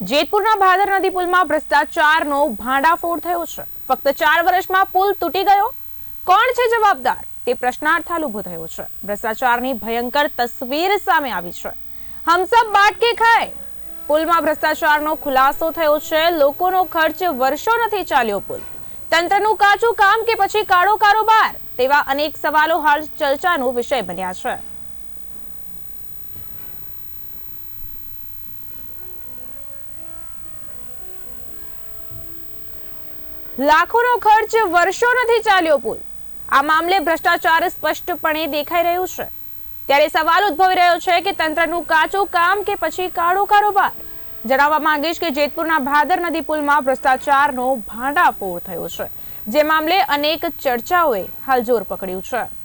જેતપુરના ભાદર નદી પુલમાં ભ્રષ્ટાચારનો ભાંડાફોડ થયો છે. ફક્ત ચાર વર્ષમાં પુલ તૂટી ગયો? કોણ છે જવાબદાર? તે પ્રશ્નાર્થ ઊભો થયો છે. ભ્રષ્ટાચારની ભયંકર તસવીર સામે આવી છે. હમસબ બાટ કે ખાય? પુલમાં ભ્રષ્ટાચારનો ખુલાસો થયો છે. લોકોનો ખર્ચ વર્ષો નથી ચાલ્યો પુલ. તંત્રનું કાચું કામ કે પછી કાળો કારોબાર? તેવા અનેક સવાલો હાલ ચર્ચાનો વિષય બન્યા છે. લાખોનો ખર્ચ વર્ષો નથી ચાલ્યો પુલ. આ મામલે ભ્રષ્ટાચાર સ્પષ્ટપણે દેખાઈ રહ્યું છે. ત્યારે સવાલ ઉદ્ભવી રહ્યો છે કે તંત્રનું કાચું કામ કે પછી કાળો કારોબાર? જણાવવા માંગીશ કે જેતપુરના ભાદર નદી પુલમાં ભ્રષ્ટાચારનો ભાંડાફોડ થયો છે. જે મામલે અનેક ચર્ચાઓએ હાલ જોર પકડ્યું છે.